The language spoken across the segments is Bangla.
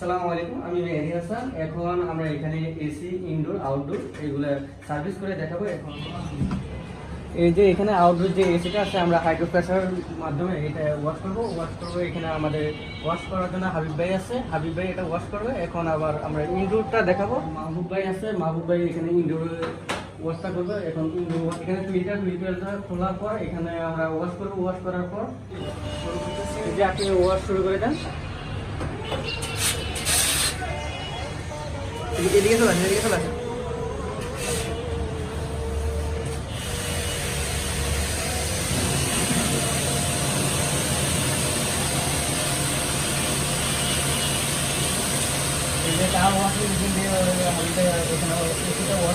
আসসালামু আলাইকুম, আমি মেহেদি হাসান। এখন আমরা এখানে এসি ইনডোর আউটডোর এগুলো সার্ভিস করে দেখাবো। এখন এই যে এখানে আউটডোর যে এসিটা আছে, আমরা হাইড্রো প্রেসার মাধ্যমে এটা ওয়াশ করব। ওয়াশ করব এখানে আমাদের ওয়াশ করার জন্য হাবিব ভাই আছে। হাবিব ভাই এটা ওয়াশ করবে। এখন আবার আমরা ইনডোরটা দেখাবো। মাহবুব ভাই আছে। মাহবুব ভাই এখানে ইনডোর ওয়াশটা করবে। এখন indoor এখানে ফিল্টার ফিল্টারটা খোলার পর এখানে আমরা ওয়াশ করব। ওয়াশ করার পর যে আপনি ওয়াশ শুরু করে দেন। এদিকে চলে আসেন এদিকে চলে। আসেন ওয়াশিং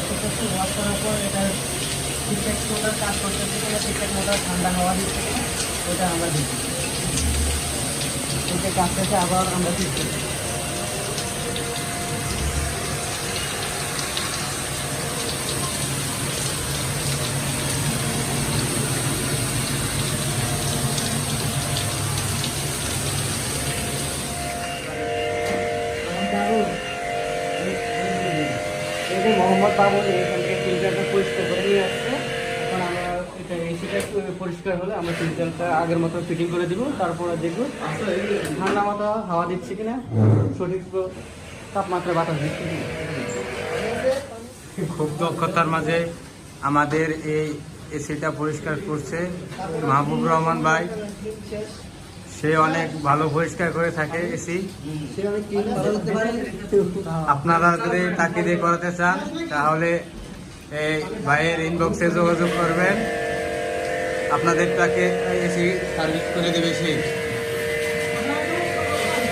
করতেছি ওয়াশ করার পর এটা ঠিকঠাক মোটর কাজ ঠিকঠাক মোটর ঠান্ডা হাওয়া দিচ্ছে কিনা আমরা দেখি ওকে কাজ শেষে আবার আমরা ঠিক এই যে মোহাম্মদ বাবু এখান থেকে ফিল্টারটা পরিষ্কার করে নিয়ে আসছে। এখন আমরা এসিটা পরিষ্কার হলে আমরা ফিল্টারটা আগের মতো ফিটিং করে দিব। তারপরে দেখব ঠান্ডা মতো হাওয়া দিচ্ছে কিনা, সঠিক তাপমাত্রা বাতাস দিচ্ছে খুব দক্ষতার মাঝে আমাদের এই এসিটা পরিষ্কার করছে মাহবুব রহমান ভাই। সে অনেক ভালো পরিষ্কার করে থাকে, এসি। আপনারা যদি তাকে দিয়ে করাতে চান, তাহলে এই ভাইয়ের ইনবক্সে যোগাযোগ করবেন। আপনাদের তাকে এসি সার্ভিস করে দেবে সে।